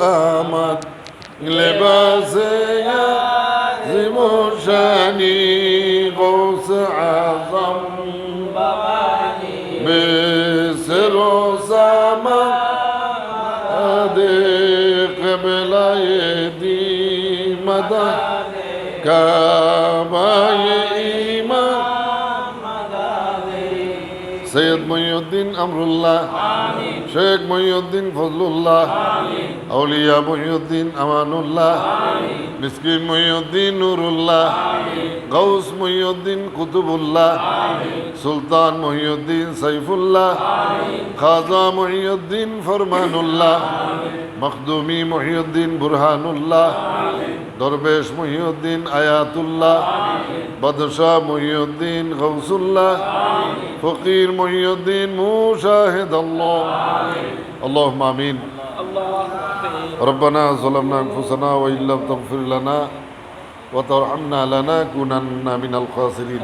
দুরুস্ত আহমদ লেবাসে জিমোশানি গৌস আজম মিসর সামা দে কবলায়ে দি মদা কাবায়ে সৈয়দ মহিউদ্দিন আমরুল্লাহ। শেখ মহিউদ্দিন ফজলুল্লাহ। আউলিয়া মহিউদ্দিন আমানুল্লাহ। মিসকিন মহিউদ্দিন নুরুল্লাহ। গৌস মহিউদ্দিন কুতুবুল্লাহ। সুলতান মহিউদ্দিন সাইফুল্লাহ। খাজা মহিউদ্দিন ফরমানুল্লাহ। মখদুমি মহিউদ্দিন বুরহানুল্লাহ। দরবেশ মহিউদ্দিন আয়াতুল্লাহ বাদশাহ মহিউদ্দিন গৌসুল্লাহ ফকির মহিউদ্দিন মুশাহিদ আল্লাহ اللهم آمين ربنا ظلمنا أنفسنا وإن لم تغفر لنا وترحمنا لنكونن من الخاسرين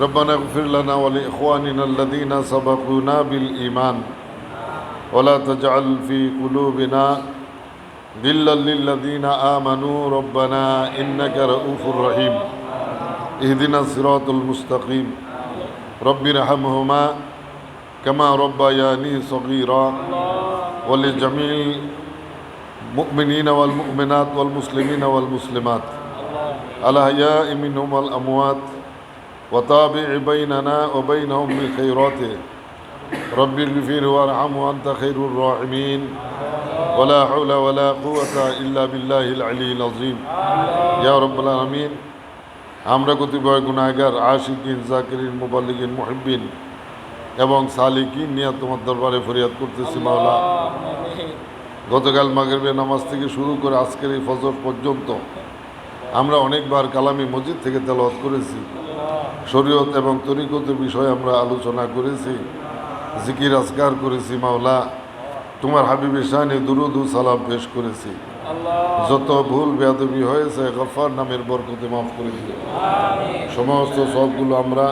ربنا اغفر لنا ولإخواننا الذين سبقونا بالإيمان ولا تجعل في قلوبنا غلا للذين آمنوا ربنا إنك رؤوف رحيم. اهدنا الصراط المستقيم. رب ارحمهما كما ربياني صغيرا. ولجميع المؤمنين والمؤمنات والمسلمين والمسلمات. الأحياء منهم والأموات. وتابع بيننا وبينهم بالخيرات رب اغفر وارحم وأنت خير الراحمين. ولا حول ولا قوة إلا بالله العلي العظيم يا رب العالمين আমরা কতিপয় গুণাগার আশিকিন জাকিরিন মুবাল্লিগিন মুহিব্বিন এবং সালিকিন নিয়ে তোমার দরবারে ফরিয়াদ করতেছি মাওলা গতকাল মাগরিবের নামাজ থেকে শুরু করে আজকের এই ফজর পর্যন্ত আমরা অনেকবার কালামি মসজিদ থেকে তেলাওয়াত করেছি শরীয়ত এবং তরিকতের বিষয়ে আমরা আলোচনা করেছি জিকির আজকার করেছি মাওলা তোমার হাবিবের শানে দুরুদু সালাম পেশ করেছি। যত ভুল বেয়াদবি হয়েছে গফার নামের বরকতে মাফ করে দিও সমস্ত সবগুলো আমরা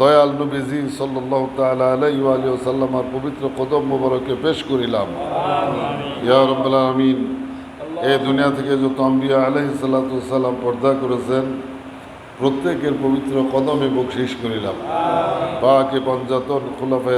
দয়াল নবীজি সাল্লাহ তালা আলাই আলী সাল্লামার পবিত্র কদম মোবারকে পেশ করিলাম। ইয়া রব্বুল আমিন এই দুনিয়া থেকে যত আম্বিয়া আলহি সাল্লাম পর্দা করেছেন প্রত্যেকের পবিত্র কদমে বকশিস করিলাম। পাকে পঞ্চাতন খোলাফায়